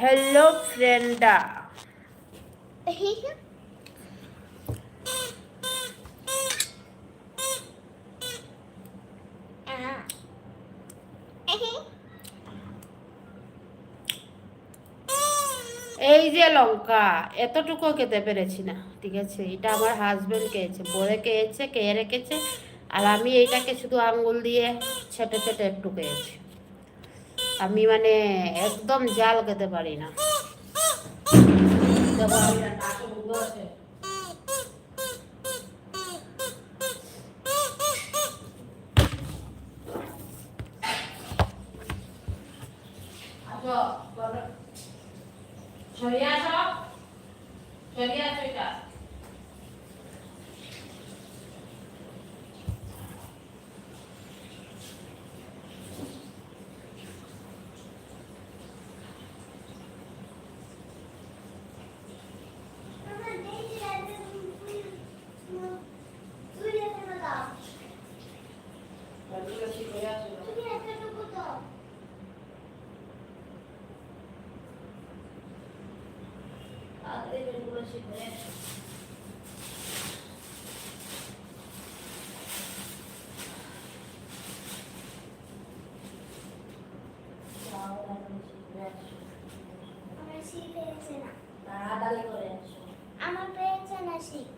Hello ফ্রেন্ডা এই যে লঙ্কা এতটুকু খেতে পেরেছি না, ঠিক আছে? এটা আমার হাজবেন্ড খেয়েছে বলে খেয়েছে, খেয়ে রেখেছে, আর আমি এইটাকে শুধু আঙ্গুল দিয়ে ছেটে ছেটে একটু খেয়েছি। আমি মানে একদম জাল খেতে পারি না। আসো, বলো। সরিয়ে আসো এটা সরিয়ে আসো তাড়াতাড়ি বেলগুলো শিখে তাড়াতাড়ি করে আমার পেয়েছে না শিখ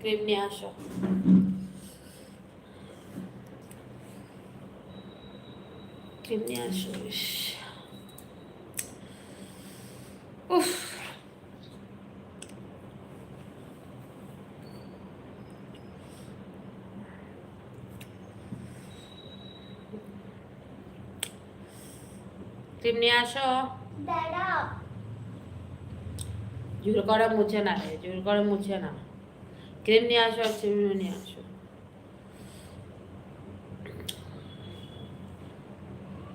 ক্রিম নিয়ে আসো? ক্রিম নিয়ে আসো ক্রিম নিয়ে আসো জোর করে মুছে না রে জোর করে মুছে না। ক্রিম নিয়ে আসো আর ক্রিম নিয়ে আসো।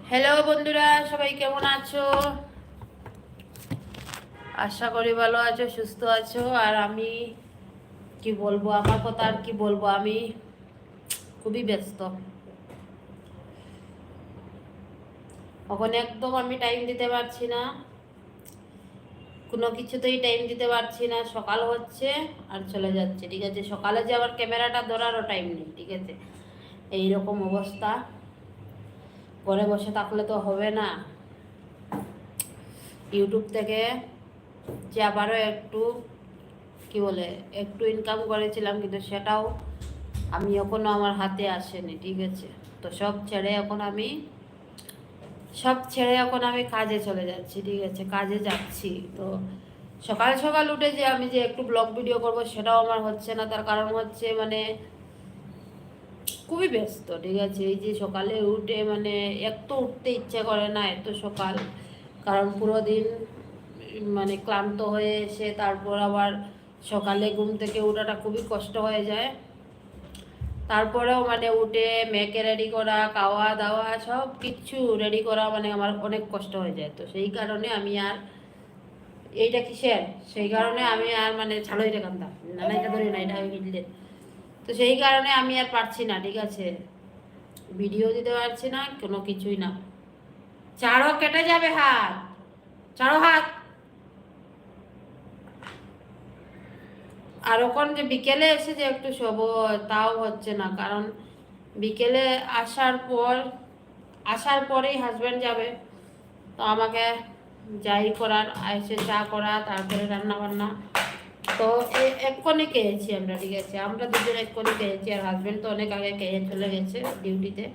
হ্যালো বন্ধুরা সবাই কেমন আছো? আশা করি ভালো আছো সুস্থ আছো। আর আমি কি বলব আমার কথা আর কি বলব আমি খুবই ব্যস্ত। এখন একদম আমি টাইম দিতে পারছি না। কোনো কিছুতেই টাইম দিতে পারছি না। সকাল হচ্ছে আর চলে যাচ্ছে, ঠিক আছে? সকালে যে আবার ক্যামেরাটা ধরারও টাইম নেই, ঠিক আছে? এই রকম অবস্থা। ঘরে বসে থাকলে তো হবে না। ইউটিউব থেকে যে আবারও একটু, কি বলে, একটু ইনকাম করেছিলাম, কিন্তু সেটাও আমি এখনও আমার হাতে আসেনি, ঠিক আছে? তো সব ছেড়ে এখন আমি সব ছেড়ে এখন আমি কাজে চলে যাচ্ছি, ঠিক আছে, কাজে যাচ্ছি। তো সকাল সকাল উঠে যে আমি যে একটু ব্লগ ভিডিও করব সেটাও আমার হচ্ছে না, তার কারণ হচ্ছে মানে খুবই ব্যস্ত, ঠিক আছে। এই যে সকালে উঠে মানে এত উঠতে ইচ্ছে করে না এত সকাল, কারণ পুরো দিন মানে ক্লান্ত হয়ে এসে তারপর আবার সকালে ঘুম থেকে ওঠাটা খুবই কষ্ট হয়ে যায়। তারপরেও মানে উঠে মেয়েকে রেডি করা, খাওয়া দাওয়া সব কিছু রেডি করা মানে আমার অনেক কষ্ট হয়ে যায়। তো সেই কারণে আমি আর এইটা কিসের? সেই কারণে আমি আর মানে ছাড়ো এটা কান্দাম না এটা ধরি না, এটা আমি তো সেই কারণে আমি আর পারছি না, ঠিক আছে? ভিডিও দিতে পারছি না, কোনো কিছুই না। চারও কেটে যাবে হাত। চারো হাত। আর ওখান যে বিকেলে এসে যে একটু শোবো, তাও হচ্ছে না। কারণ বিকেলে আসার পর, আসার পরেই হাজব্যান্ড যাবে। তো আমাকে যাই করার, এসে চা করা, তারপরে রান্না বান্না তো এ- এক্ষুনি খেয়েছি আমরা, ঠিক আছে? আমরা দুজন এক্ষুনি খেয়েছি, আর হাজব্যান্ড তো অনেক আগে খেয়ে চলে গেছে ডিউটিতে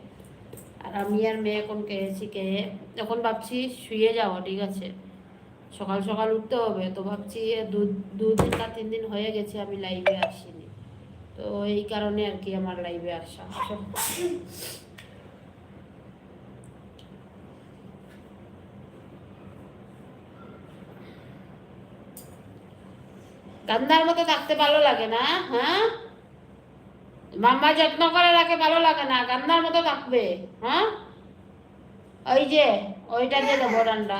আর আমি আর মেয়ে এখন খেয়েছি, খেয়ে এখন ভাবছি শুয়ে যাওয়া ঠিক আছে? সকাল সকাল উঠতে হবে। তো ভাবছি দুদিন না তিন দিন হয়ে গেছে আমি লাইভে আসিনি। তো এই কারণে আর কি আমার লাইভে আসা। কান্দার মতো থাকতে ভালো লাগে না হ্যাঁ? মাম্মা যত্ন করে রাখে ভালো লাগে না কান্দার মতো থাকবে হ্যাঁ? ওই যে, ওইটা দিয়ে দেবো ডান্ডা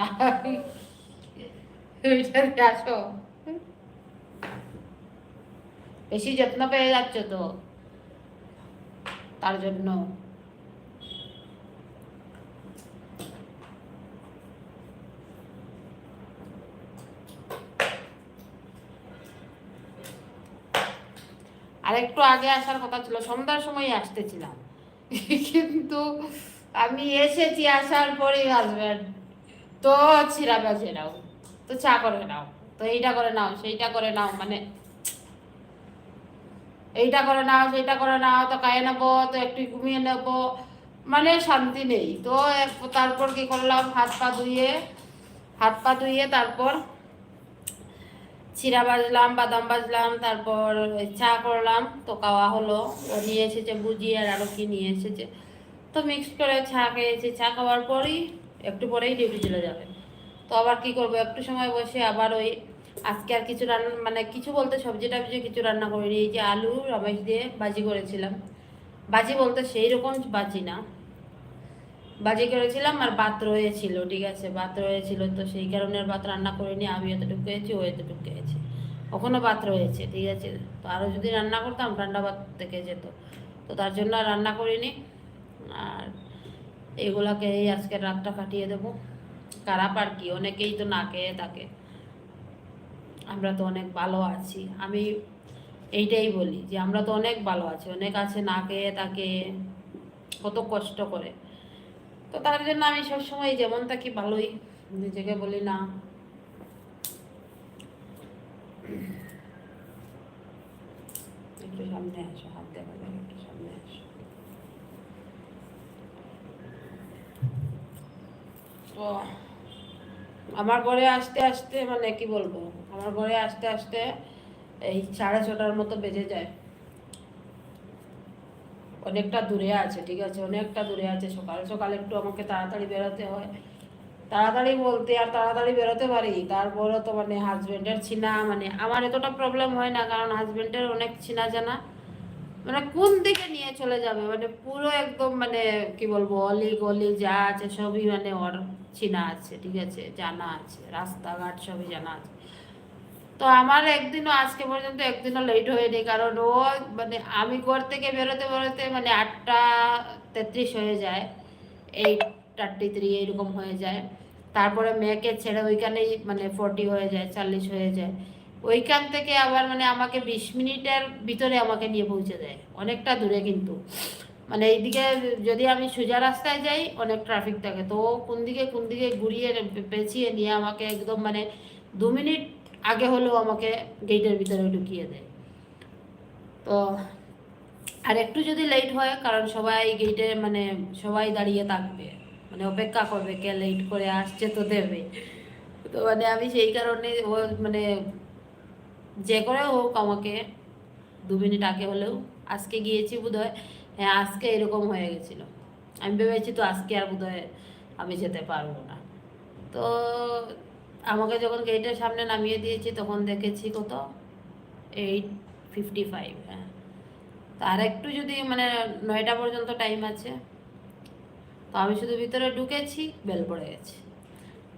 আসো বেশি যত্ন পেয়ে যাচ্ছ তো তার জন্য আর একটু আগে আসার কথা ছিল, সন্ধ্যার সময় আসতেছিলাম। কিন্তু আমি এসেছি আসার পরেই হাজব্যান্ড তো ছিঁড়া বাজেরাও তো চা করে নাও। তো এইটা করে নাও, সেইটা করে নাও মানে এইটা করে নাও, সেইটা করে নাও, তো খাইয়ে নেব, তো একটু ঘুমিয়ে নেব। মানে শান্তি নেই। তো তারপর কি করলাম, হাত পা ধুয়ে, হাত পা ধুয়ে তারপর চিরা বাজলাম বাদাম বাজলাম তারপর চা করলাম, তো খাওয়া হলো। ও নিয়ে এসেছে বুঝি আর আরও কি নিয়ে এসেছে। তো মিক্স করে চা খেয়েছি। চা খাওয়ার পরই একটু পরেই ডিউটি চলে যাবে। তো আবার কি করব? একটু সময় বসে আবার ওই আজকে আর কিছু রান্না মানে কিছু বলতে সবজি টবজি কিছু রান্না করিনি। এই যে আলু, রমেশ দিয়ে বাজি করেছিলাম। বাজি বলতে সেই রকম বাজি না। বাজি করেছিলাম আর ভাত রয়েছিল, ঠিক আছে? ভাত রয়েছিল, তো সেই কারণে আর ভাত রান্না করিনি। আমি এতটুকু খেয়েছি, ও এতটুকু খেয়েছে। ওখানে ভাত রয়েছে, ঠিক আছে? তো আরও যদি রান্না করতাম ঠান্ডা ভাত থেকে যেত। তো তার জন্য রান্না করিনি। আর এগুলাকে এই আজকে রাতটা কাটিয়ে দেবো। খারাপ আর কি, অনেকেই তো না খেয়ে থাকে। আমরা তো অনেক ভালো আছি। আমি এইটাই বলি যে আমরা তো অনেক ভালো আছি, অনেক আছে না খেয়ে তাকে কত কষ্ট করে। তো তার জন্য আমি সবসময় যেমন থাকি ভালোই, নিজেকে বলি না। একটু সামনে আসো, হাত দেখা যাবে একটু সামনে আসো। তো আমার ঘরে আসতে আসতে মানে কি বলব, আমার ঘরে আসতে আসতে এই সাড়ে ছটার মতো বেজে যায়। অনেকটা দূরে আছে, ঠিক আছে? অনেকটা দূরে আছে। সকাল সকাল একটু আমাকে তাড়াতাড়ি বেরোতে হয়। তাড়াতাড়ি বলতে আর তাড়াতাড়ি বেরোতে পারি তারপরে তো মানে হাজবেন্ডের ছিনা মানে আমার এতটা প্রবলেম হয় না, কারণ হাজবেন্ডের অনেক ছিনা জানা। মানে কোন দিকে নিয়ে চলে যাবে? মানে পুরো একদম মানে কি বলব অলি গলি যা আছে সবই মানে ওর চিনা আছে, ঠিক আছে? জানা আছে, রাস্তাঘাট সবই জানা আছে। তো আমার একদিনও আজকে পর্যন্ত একদিনও লেট হয়নি, কারণ ও মানে আমি ঘর থেকে বেরোতে বেরোতে মানে আটটা তেত্রিশ হয়ে যায় এইট থার্টি থ্রি এরকম হয়ে যায়। তারপরে মেয়েকে ছেড়ে ওইখানেই মানে ফোরটি হয়ে যায়, চল্লিশ হয়ে যায়। ওইখান থেকে আবার মানে আমাকে বিশ মিনিটের ভিতরে আমাকে নিয়ে পৌঁছে দেয়। অনেকটা দূরে কিন্তু। মানে এইদিকে যদি আমি সোজা রাস্তায় যাই, অনেক ট্রাফিক থাকে। তো কোন দিকে কোন দিকে ঘুরিয়ে পেঁচিয়ে নিয়ে আমাকে একদম মানে দু মিনিট আগে হলেও আমাকে গেটের ভিতরে ঢুকিয়ে দেয়। তো আর একটু যদি লেট হয়, কারণ সবাই গেটে মানে সবাই দাঁড়িয়ে থাকবে। মানে অপেক্ষা করবে, কে লেট করে আসছে তো দেবে। তো মানে আমি সেই কারণে ও মানে যে করে হোক আমাকে দু মিনিট আগে হলেও। আজকে গিয়েছি বোধহয়। হ্যাঁ আজকে এরকম হয়ে গেছিল। আমি ভেবেছি তো আজকে আর বোধহয় আমি যেতে পারব না। তো আমাকে যখন গেটের সামনে নামিয়ে দিয়েছি, তখন দেখেছি কত? এইট ফিফটি ফাইভ হ্যাঁ। তো আর একটু যদি মানে নয়টা পর্যন্ত টাইম আছে, তো আমি শুধু ভিতরে ঢুকেছি, বেল পড়ে গেছে।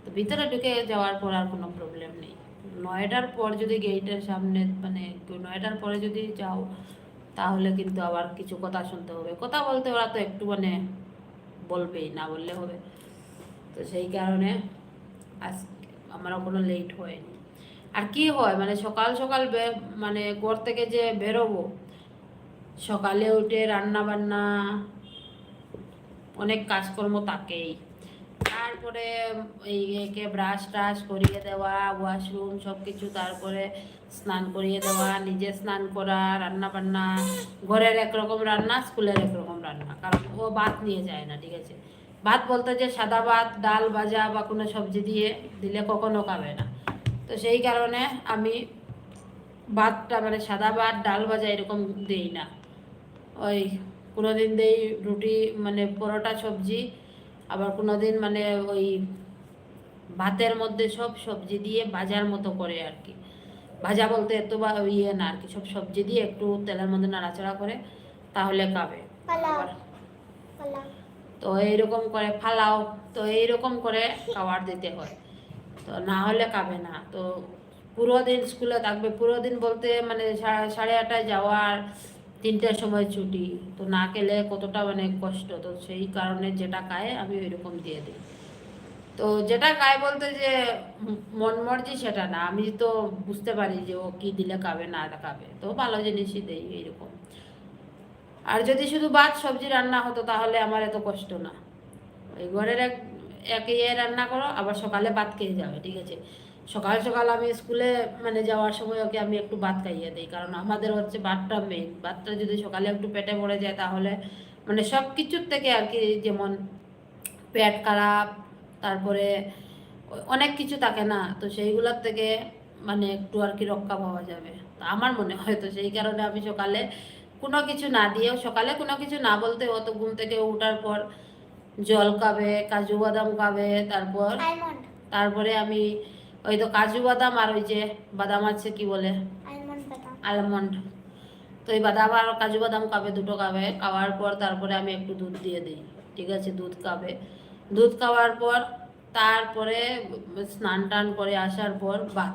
তো ভিতরে ঢুকে যাওয়ার পর আর কোনো প্রবলেম নেই। নয়টার পর যদি গেটের সামনে মানে নয়টার পরে যদি যাও, তাহলে কিন্তু আবার কিছু কথা শুনতে হবে। কথা বলতে ওরা তো একটু মানে বলবেই, না বললে হবে। তো সেই কারণে আজ আমারও কোনো লেট হয়নি। আর কি হয় মানে সকাল সকাল মানে ঘর থেকে যে বেরোবো, সকালে উঠে রান্না বান্না অনেক কাজকর্ম থাকেই। তারপরে এই একে ব্রাশ ট্রাশ করিয়ে দেওয়া ওয়াশরুম সব কিছু তারপরে স্নান করিয়ে দেওয়া, নিজে স্নান করা রান্না বান্না ঘরের একরকম রান্না, স্কুলের একরকম রান্না। কারণ ও ভাত নিয়ে যায় না, ঠিক আছে? ভাত বলতে যে সাদা ভাত, ডাল, ভাজা বা কোনো সবজি দিয়ে দিলে কখনো খাবে না। তো সেই কারণে আমি ভাতটা মানে সাদা ভাত, ডাল, ভাজা এরকম দিই না। ওই কোনো দিন দেই রুটি মানে পরোটা, সবজি আবার কোনো দিন মানে ওই ভাতের মধ্যে সব সবজি দিয়ে ভাজার মতো করে আর কি। ভাজা বলতে এত বা ইয়ে না আর কি সব সবজি দিয়ে একটু তেলের মধ্যে নাড়াচাড়া করে তাহলে খাবে। পালাও। তো এইরকম করে ফালাও তো এইরকম করে খাবার দিতে হয়। তো না হলে খাবে না। তো পুরো দিন স্কুলে থাকবে পুরো দিন বলতে মানে সাড়ে আটটায় যাওয়ার তিনটার সময় ছুটি। তো না খেলে কতটা মানে কষ্ট? তো সেই কারণে যেটা খায়, আমি ওইরকম দিয়ে দিই। তো যেটা গায়ে বলতে যে, মন মর্জি সেটা না। আমি তো বুঝতে পারি যে ও কি দিলে খাবে, না খাবে। তো ভালো জিনিসই দেই এইরকম। আর যদি শুধু ভাত, সবজি রান্না হতো, তাহলে আমার এত কষ্ট না। ওই ঘরের এক এক ইয়ে রান্না করো, আবার সকালে ভাত খেয়ে যাবে, ঠিক আছে? সকাল সকাল আমি স্কুলে মানে যাওয়ার সময় ওকে আমি একটু ভাত খাইয়ে দিই কারণ আমাদের হচ্ছে ভাতটা মেইন ভাতটা যদি সকালে একটু পেটে পড়ে যায় তাহলে মানে সব কিছুর থেকে আর কি যেমন পেট খারাপ তারপরে অনেক কিছু থাকে না তো সেইগুলোর থেকে মানে একটু আর কি রক্ষা পাওয়া যাবে। তো আমার মনে হয় তো সেই কারণে আমি সকালে কোনো কিছু না দিয়েও সকালে কোনো কিছু না বলতে অত ঘুম থেকে ওঠার পর জল খাবে কাজু বাদাম খাবে তারপর তারপরে আমি ওই তো কাজু বাদাম আর ওই যে বাদাম আছে কি বলে? আলমন্ড তো এই বাদাম আর কাজু বাদাম খাবে দুটো খাবে। খাওয়ার পর তারপরে আমি একটু দুধ দিয়ে দিই ঠিক আছে? দুধ খাবে। দুধ খাওয়ার পর তারপরে স্নান টান করে আসার পর ভাত।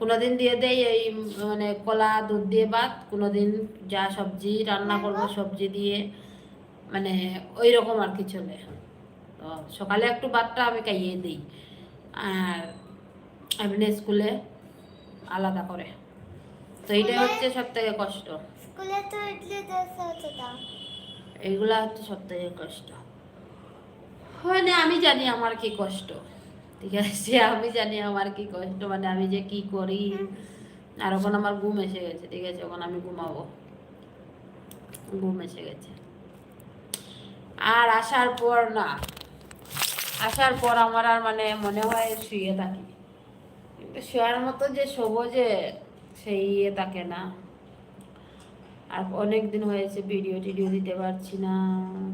কোনোদিন দিয়ে দেই এই মানে কলা দুধ দিয়ে ভাত। কোনোদিন যা সবজি রান্না করব সবজি দিয়ে মানে ওই রকম আর কি চলে। তো সকালে একটু ভাতটা আমি খাইয়ে দিই। আর এমনি স্কুলে আলাদা করে। তো এইটাই হচ্ছে সব থেকে কষ্ট। স্কুলে তো ইডলি দোসা হতো দাও এইগুলা হচ্ছে সব থেকে কষ্ট মানে আমি জানি আমার কি কষ্ট। ঠিক আছে আমি জানি আমার কি কষ্ট মানে আমি যে কি করি। আর ওখন আমার ঘুম এসে গেছে ঠিক আছে ওখানে আমি ঘুমাবো। ঘুম এসে গেছে। আর আসার পর না আসার পর আমার আর মানে মনে হয় শুয়ে থাকি। শোয়ার মতো যে যে সেই ইয়ে থাকে না। আর অনেক দিন হয়েছে ভিডিও টিডিও দিতে পারছি না,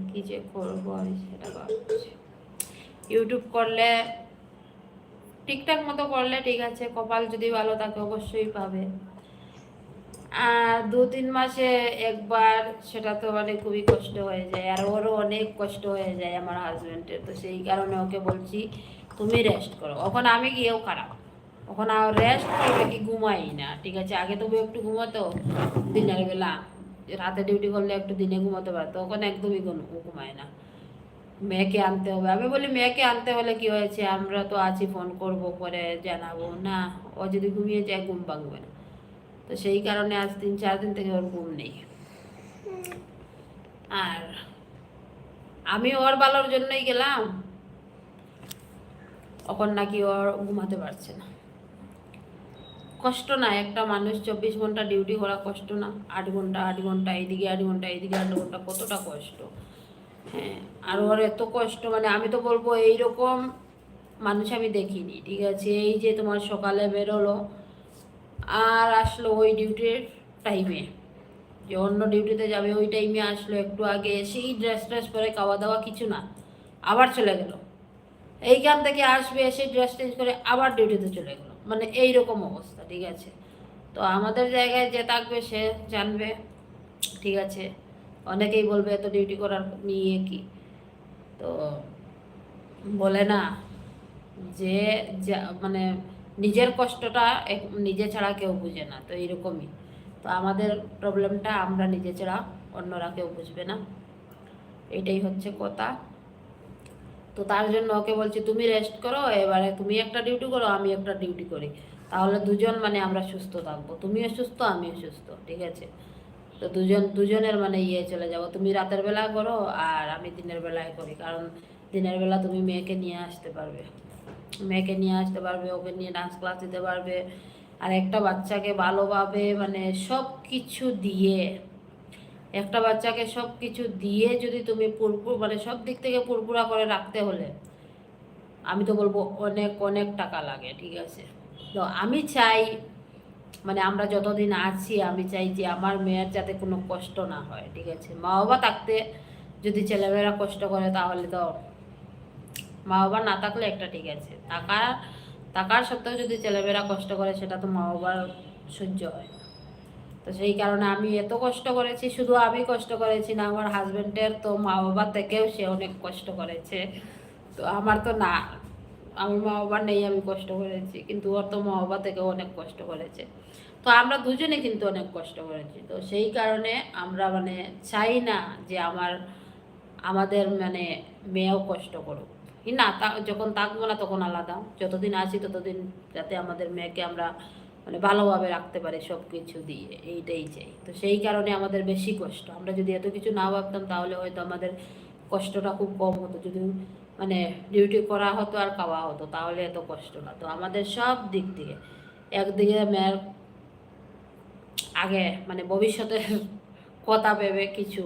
কি যে করব আমি সেটা ভাবছি। ইউটিউব করলে ঠিকঠাক মতো করলে ঠিক আছে, কপাল যদি ভালো থাকে অবশ্যই পাবে। আর দু তিন মাসে একবার সেটা তো মানে খুবই কষ্ট হয়ে যায়, আর ওরও অনেক কষ্ট হয়ে যায় আমার হাজব্যান্ডের তো সেই কারণে ওকে বলছি, তুমি রেস্ট করো। ওখানে আমি গিয়েও খারাপ। ওখানে রেস্ট করবে কি ঘুমাই না। ঠিক আছে, আগে তবু একটু ঘুমাতো, দিনের বেলা। রাতে ডিউটি করলে একটু দিনে ঘুমাতে পারতো ওখানে একদমই ঘুম- ঘুমায় না। মেয়েকে আনতে হবে। আমি বলি, মেয়েকে আনতে হলে কি হয়েছে? আমরা তো আছি ফোন করব করে জানাব। না, ও যদি ঘুমিয়ে যায়, ঘুম ভাঙবে না। তো সেই কারণে আজ তিন, চার দিন থেকে ওর ঘুম নেই। আর আমি ওর ভালোর জন্যই গেলাম। এখন নাকি ওর ঘুমাতে পারছে না। কষ্ট না, একটা মানুষ চব্বিশ ঘণ্টা ডিউটি করা কষ্ট না, আট ঘণ্টা আট ঘণ্টা এইদিকে আট ঘণ্টা এইদিকে আট ঘণ্টা, কতটা কষ্ট? হ্যাঁ আর ওর এত কষ্ট মানে আমি তো বলব এইরকম মানুষ আমি দেখিনি, ঠিক আছে? এই যে তোমার সকালে বেরোলো, আর আসলো ওই ডিউটির টাইমে যে অন্য ডিউটিতে যাবে, ওই টাইমে আসলো, একটু আগে সেই ড্রেস ট্রেস পরে খাওয়া দাওয়া কিছু না, আবার চলে গেল। এইখান থেকে আসবে, এসে ড্রেস চেঞ্জ করে আবার ডিউটিতে চলে গেলো। মানে এই রকম অবস্থা। ঠিক আছে। তো আমাদের জায়গায় যে থাকবে, সে জানবে। ঠিক আছে। অনেকেই বলবে, এত ডিউটি করার নিয়ে কি? তো বলে না যে মানে নিজের কষ্টটা নিজে ছাড়া কেউ বুঝে না। তো এইরকমই তো আমাদের প্রবলেমটা আমরা নিজে ছাড়া, অন্যরা কেউ বুঝবে না। এটাই হচ্ছে কথা। তো তার জন্য ওকে বলছি, তুমি রেস্ট করো, এবারে তুমি একটা ডিউটি করো, আমি একটা ডিউটি করি। তাহলে দুজন মানে আমরা সুস্থ থাকব। তুমিও সুস্থ, আমিও সুস্থ, ঠিক আছে? তো দুজন, দুজনের মানে ইয়ে চলে যাব। তুমি রাতের বেলা করো আর আমি দিনের বেলায় করি, কারণ দিনের বেলা তুমি মেয়েকে নিয়ে আসতে পারবে। মেয়েকে নিয়ে আসতে পারবে, ওকে নিয়ে ডান্স ক্লাস দিতে পারবে। আর একটা বাচ্চাকে ভালোভাবে মানে সব কিছু দিয়ে, একটা বাচ্চাকে সব কিছু দিয়ে যদি তুমি পুরপুর মানে সব দিক থেকে পুরপুরা করে রাখতে হলে, আমি তো বলব অনেক অনেক টাকা লাগে, ঠিক আছে? তো আমি চাই মানে আমরা যতদিন আছি, আমি চাই যে আমার মেয়ের যাতে কোনো কষ্ট না হয়, ঠিক আছে? মা বাবা থাকতে যদি ছেলেমেয়েরা কষ্ট করে তাহলে তো মা বাবা না থাকলে একটা ঠিক আছে। টাকা টাকার সত্ত্বেও যদি ছেলেমেয়েরা কষ্ট করে, সেটা তো মা বাবার সহ্য হয় না। তো সেই কারণে আমি এত কষ্ট করেছি, শুধু আমি কষ্ট করেছি না, আমার হাজব্যান্ডের তো মা বাবা থেকেও সে অনেক কষ্ট করেছে। তো আমার তো না আমার মা বাবা নেই, আমি কষ্ট করেছি। কিন্তু ওর তো মা বাবা থেকেও অনেক কষ্ট করেছে। তো আমরা দুজনে কিন্তু অনেক কষ্ট করেছি। তো সেই কারণে আমরা মানে চাই না যে আমার, আমাদের মানে মেয়েও কষ্ট করুক। না, তা যখন থাকব না তখন আলাদা। যতদিন আছি ততদিন যাতে আমাদের মেয়েকে আমরা মানে ভালোভাবে রাখতে পারি সব কিছু দিয়ে। এইটাই চাই। তো সেই কারণে আমাদের বেশি কষ্ট। আমরা যদি এত কিছু না ভাবতাম তাহলে হয়তো আমাদের কষ্টটা খুব কম হতো। যদি মানে ডিউটি করা হতো আর খাওয়া হতো, তাহলে এত কষ্ট না। তো আমাদের সব দিক থেকে একদিকে মেয়ের আগে মানে ভবিষ্যতে কথা ভেবে কিছু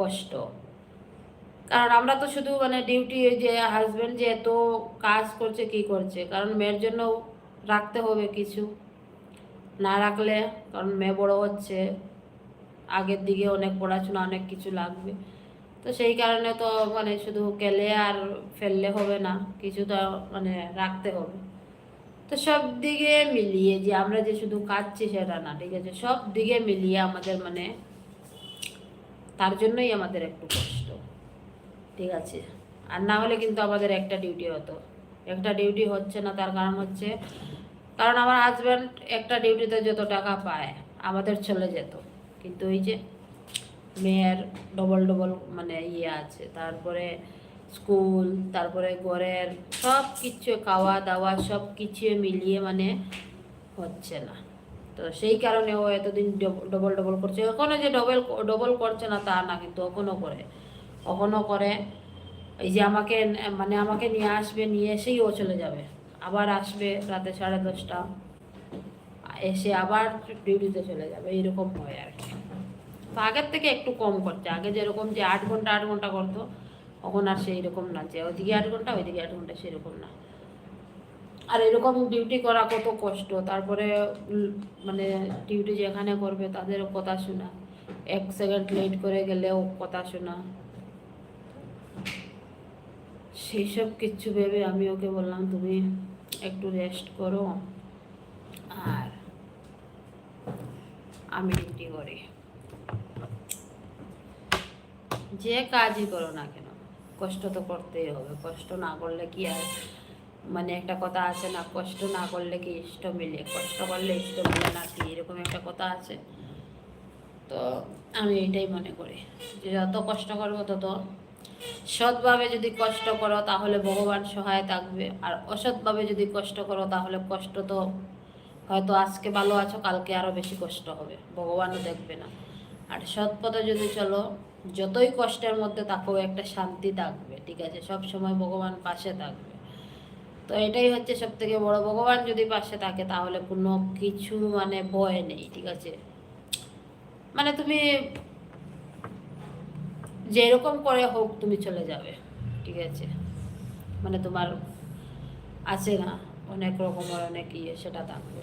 কষ্ট। কারণ আমরা তো শুধু মানে ডিউটি যে হাজবেন্ড যে এত কাজ করছে কি করছে, কারণ মেয়ের জন্য রাখতে হবে কিছু। না রাখলে, কারণ মেয়ে বড় হচ্ছে, আগের দিকে অনেক পড়াশোনা, অনেক কিছু লাগবে। তো সেই কারণে তো মানে শুধু কেলে আর ফেললে হবে না, কিছু তো মানে রাখতে হবে। তো সব দিকে মিলিয়ে যে আমরা যে শুধু কাচ্ছি সেটা না, ঠিক আছে? সব দিকে মিলিয়ে আমাদের মানে তার জন্যই আমাদের একটু কষ্ট, ঠিক আছে? আর না হলে কিন্তু আমাদের একটা ডিউটি হতো। একটা ডিউটি হচ্ছে না, তার কারণ হচ্ছে কারণ আমার হাজব্যান্ড একটা ডিউটিতে যত টাকা পায়, আমাদের চলে যেত। কিন্তু ওই যে মেয়ের ডবল ডবল মানে ইয়ে আছে। তারপরে স্কুল তারপরে ঘরের সব কিছু খাওয়া দাওয়া সব কিছু মিলিয়ে মানে হচ্ছে না। তো সেই কারণে ও এতদিন ডবল ডবল করছে। এখনও যে ডবল ডবল করছে না তা না, কিন্তু এখনও করে। কখনো করে। এই যে আমাকে মানে আমাকে নিয়ে আসবে, নিয়ে এসেই ও চলে যাবে। আবার আসবে রাতে সাড়ে দশটা। এসে আবার ডিউটিতে চলে যাবে। এইরকম হয় আর কি। তো আগের থেকে একটু কম করছে। আগে যেরকম যে আট ঘণ্টা আট ঘণ্টা করতো, এখন আর সেই রকম না যে ওইদিকে আট ঘণ্টা, ওইদিকে আট ঘণ্টা, সেরকম না। আর এরকম ডিউটি করা কত কষ্ট। তারপরে মানে ডিউটি যেখানে করবে তাদেরও কথা শোনা। এক সেকেন্ড লেট করে গেলেও কথা শোনা। সেই সব কিচ্ছু ভেবে আমি ওকে বললাম, তুমি একটু রেস্ট করো। আর আমি ডিউটি করি। যে কাজই করো না কেন, কষ্ট তো করতেই হবে। কষ্ট না করলে কি আর মানে একটা কথা আছে না, কষ্ট না করলে কি ইষ্ট মিলে? কষ্ট করলে ইষ্ট মিলে না কি? এরকম একটা কথা আছে। তো আমি এটাই মনে করি যে যত কষ্ট করব তত সৎভাবে যদি কষ্ট করো তাহলে ভগবান সহায় থাকবে। আর অসৎভাবে যদি কষ্ট করো তাহলে কষ্ট তো হয়তো আজকে ভালো আছো, কালকে আরও বেশি কষ্ট হবে। ভগবানও দেখবে না। আর সৎ পথে যদি চলো যতই কষ্টের মধ্যে থাকো একটা শান্তি থাকবে, ঠিক আছে? সব সময় ভগবান পাশে থাকবে। তো এটাই হচ্ছে সব থেকে বড় ভগবান যদি পাশে থাকে, তাহলে কোনো কিছু মানে ভয় নেই, ঠিক আছে? মানে তুমি যেরকম করে হোক, তুমি চলে যাবে, ঠিক আছে? মানে তোমার আছে না, অনেক রকমের অনেক ইয়ে সেটা থাকবে।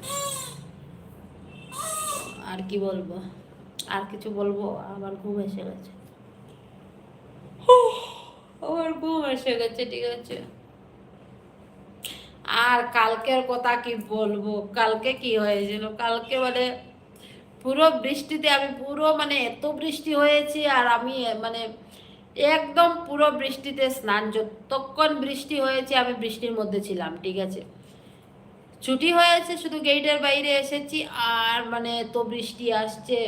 আর কি বলব? আর কিছু বলব? আমার ঘুম এসে গেছে। আমার ঘুম এসে গেছে, ঠিক আছে। আর কালকের কথা কি বলব? কালকে কি হয়েছিল? কালকে মানে পুরো বৃষ্টিতে আমি পুরো মানে এত বৃষ্টি হয়েছে আর আমি মানে একদম পুরো বৃষ্টিতে স্নান, যতক্ষণ বৃষ্টি হয়েছে আমি বৃষ্টির মধ্যে ছিলাম, ঠিক আছে। ছুটি হয়েছে, শুধু গেটের বাইরে এসেছি আর মানে তো বৃষ্টি আসছে।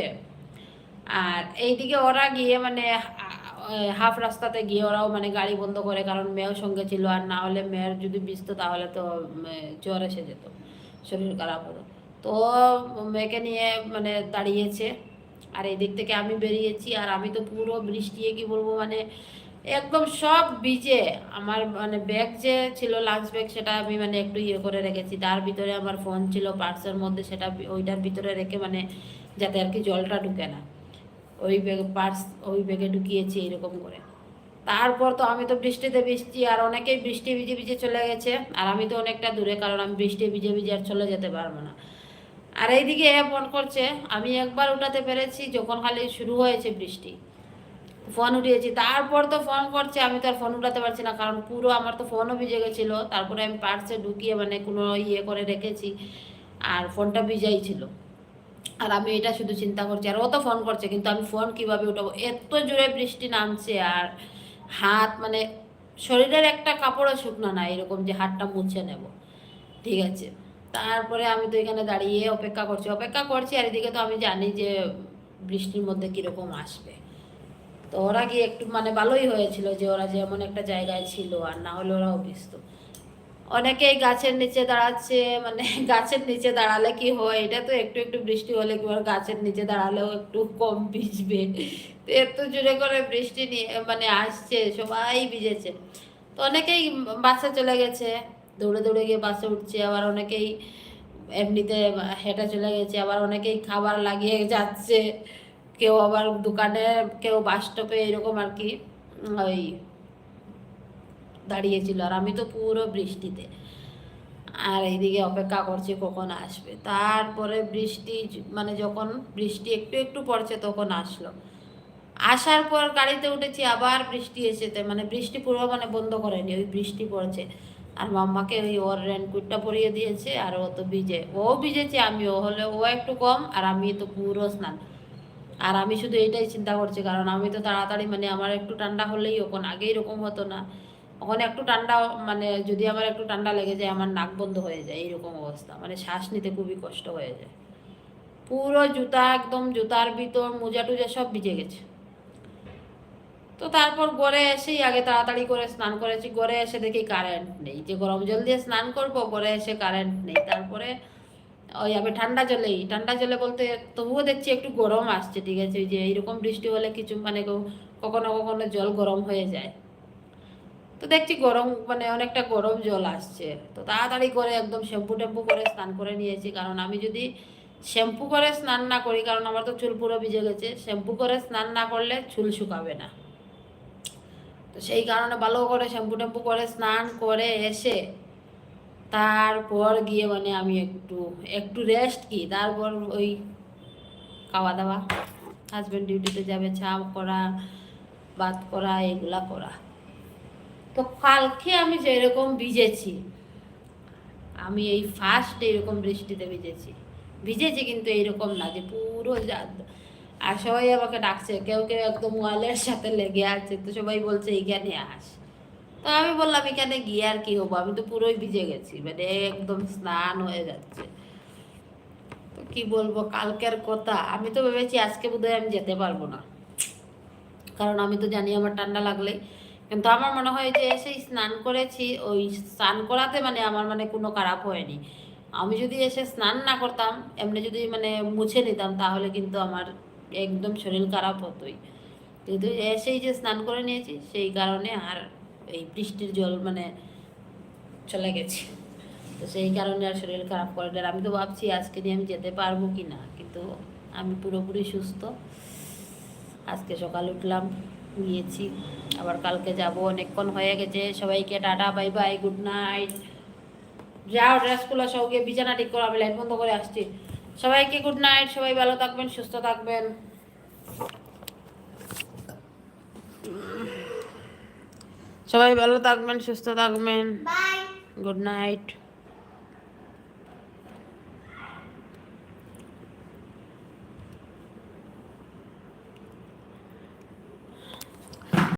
আর এইদিকে ওরা গিয়ে মানে হাফ রাস্তাতে গিয়ে ওরাও মানে গাড়ি বন্ধ করে কারণ মেয়েও সঙ্গে ছিল আর না হলে মেয়ের যদি বিস্ত তাহলে তো জ্বর এসে যেত। শরীর খারাপ হতো। তো মেয়েকে নিয়ে মানে দাঁড়িয়েছে। আর এই দিক থেকে আমি বেরিয়েছি আর আমি তো পুরো বৃষ্টি কি বলব মানে একদম সব ভিজে। আমার মানে ব্যাগ যে ছিল লাঞ্চ ব্যাগ সেটা আমি মানে একটু ইয়ে করে রেখেছি। তার ভিতরে আমার ফোন ছিল পার্সের মধ্যে সেটা ওইটার ভিতরে রেখে মানে যাতে আর কি জলটা ঢুকে না। ওই ব্যাগ পার্স ওই ব্যাগে ঢুকিয়েছি এরকম করে। তারপর তো আমি তো বৃষ্টিতে ভিজছি, আর অনেকেই বৃষ্টি ভিজে ভিজে চলে গেছে, আর আমি তো অনেকটা দূরে, কারণ আমি বৃষ্টি ভিজে ভিজে আর চলে যেতে পারব না। আর এইদিকে এ ফোন করছে, আমি একবার উঠাতে পেরেছি, যখন খালি শুরু হয়েছে বৃষ্টি। ফোন উঠিয়েছি, তারপর তো ফোন করছে, আমি তো আর ফোন উঠাতে পারছি না, কারণ পুরো আমার তো ফোনও ভিজে গেছিল, তারপরে আমি পার্সে ঢুকিয়ে মানে কোনো ইয়ে করে রেখেছি, আর ফোনটা ভিজাই ছিল। আর আমি এটা শুধু চিন্তা করছি, আর ও তো ফোন করছে, কিন্তু আমি ফোন কীভাবে উঠাবো? এত জোরে বৃষ্টি নামছে, আর হাত মানে শরীরের একটা কাপড়ও শুকনো না, এরকম যে হাতটা মুছে নেব। ঠিক আছে, তারপরে আমি তো এখানে দাঁড়িয়ে অপেক্ষা করছি অপেক্ষা করছি, আর এদিকে তো আমি জানি যে বৃষ্টির মধ্যে কীরকম আসবে। তো ওরা গিয়ে একটু মানে ভালোই হয়েছিল যে ওরা যেমন একটা জায়গায় ছিল, আর না হলে ওরাও ভিজতো অনেকেই গাছের নিচে দাঁড়াচ্ছে মানে গাছের নিচে দাঁড়ালে কি হয়? এটা তো একটু একটু বৃষ্টি হলে কি গাছের নিচে দাঁড়ালেও একটু কম ভিজবে। তো এত জোরে করে বৃষ্টি নিয়ে মানে আসছে, সবাই ভিজেছে। তো অনেকেই বাসে চলে গেছে, দৌড়ে দৌড়ে গিয়ে বাসে উঠছে। আবার অনেকেই এমনিতে হেঁটে চলে গেছে, আবার অনেকেই খাবার লাগিয়ে যাচ্ছে। কেউ আবার দোকানে, কেউ বাস স্টপে, এরকম আর কি। ওই দাঁড়িয়েছিল আর আমি তো পুরো বৃষ্টিতে। আর এইদিকে অপেক্ষা করছি কখন আসবে। তারপরে বৃষ্টি মানে যখন বৃষ্টি একটু একটু পড়ছে তখন আসলো। আসার পর গাড়িতে উঠেছি, আবার বৃষ্টি এসেছে। মানে বৃষ্টি পুরো মানে বন্ধ করেনি, ওই বৃষ্টি পড়ছে। আর মাম্মাকে ওই ওর রেনকুটটা পরিয়ে দিয়েছে আর ও তো ভিজে। ও ভিজেছে আমিও হলে ও একটু কম আর আমি তো পুরো স্নান। আর আমি শুধু এটাই চিন্তা করছি, কারণ আমি তো তাড়াতাড়ি মানে আমার একটু ঠান্ডা হলেই ওখন আগে এরকম হতো না। ওখানে একটু ঠান্ডা মানে যদি আমার একটু ঠান্ডা লেগে যায়, আমার নাক বন্ধ হয়ে যায়, এইরকম অবস্থা। মানে শ্বাস নিতে খুবই কষ্ট হয়ে যায়। পুরো জুতা একদম, জুতার ভিতর মোজা টুজা সব ভিজে গেছে। তো তারপর গড়ে এসেই আগে তাড়াতাড়ি করে স্নান করেছি। গড়ে এসে দেখি কারেন্ট নেই। যে গরম জল দিয়ে স্নান করব গড়ে এসে কারেন্ট নেই। তারপরে ওই আমি ঠান্ডা জলেই, ঠান্ডা জলে বলতে তবুও দেখছি একটু গরম আসছে, ঠিক আছে? যে এইরকম বৃষ্টি হলে কিছু মানে কখনো কখনো জল গরম হয়ে যায়। তো দেখছি গরম মানে অনেকটা গরম জল আসছে। তো তাড়াতাড়ি করে একদম শ্যাম্পু ট্যাম্পু করে স্নান করে নিয়েছি। কারণ আমি যদি শ্যাম্পু করে স্নান না করি, কারণ আমার তো চুল পুরো ভিজে গেছে শ্যাম্পু করে স্নান না করলে চুল শুকাবে না। তো সেই কারণে ভালো করে শ্যাম্পু ট্যাম্পু করে স্নান করে এসে তারপর গিয়ে মানে আমি একটু একটু রেস্ট কি তারপর ওই খাওয়া দাওয়া হাজব্যান্ড ডিউটিতে যাবে, চা করা বাত করা, এগুলা করা। তো কালকে আমি যেরকম ভিজেছি, আমি এই ফার্স্ট এরকম বৃষ্টিতে ভিজেছি। ভিজেছি কিন্তু এইরকম না যে পুরো আর সবাই আমাকে ডাকছে, কেউ কেউ একদম ওয়ালের সাথে লেগে আছে, তো সবাই বলছে, এইখানে আস। তো আমি বললাম, এখানে গিয়ে আর কি হব? আমি তো পুরোই ভিজে গেছি মানে একদম স্নান হয়ে যাচ্ছে। তো কি বলব, কালকের কথা। আমি তো ভেবেছি আজকে বোধহয় আমি যেতে পারব না। কারণ আমি তো জানি আমার ঠান্ডা লাগলে কিন্তু আমার মনে হয় যে এসে স্নান করেছি, ওই স্নান করাতে মানে আমার মানে কোনো খারাপ হয়নি। আমি যদি এসে স্নান না করতাম, এমনি যদি মানে মুছে নিতাম, তাহলে কিন্তু আমার একদম শরীর খারাপ হতোই। কিন্তু এসেই যে স্নান করে নিয়েছি, সেই কারণে আর এই বৃষ্টির জল মানে চলে গেছে। তো সেই কারণে আর শরীর খারাপ করে না। আমি তো ভাবছি আজকে নিয়ে আমি যেতে পারব কি না? কিন্তু আমি পুরোপুরি সুস্থ। আজকে সকাল উঠলাম। গিয়েছি আবার কালকে যাব অনেকক্ষণ হয়ে গেছে। সবাইকে tata bye bye good night. যাও ড্রেসগুলো সব গিয়ে বিছানা ঠিক করো আমি লাইট বন্ধ করে আসছি। সবাইকে গুড নাইট সবাই ভালো থাকবেন সুস্থ থাকবেন। সবাই ভালো থাকবেন সুস্থ থাকবেন। Good night.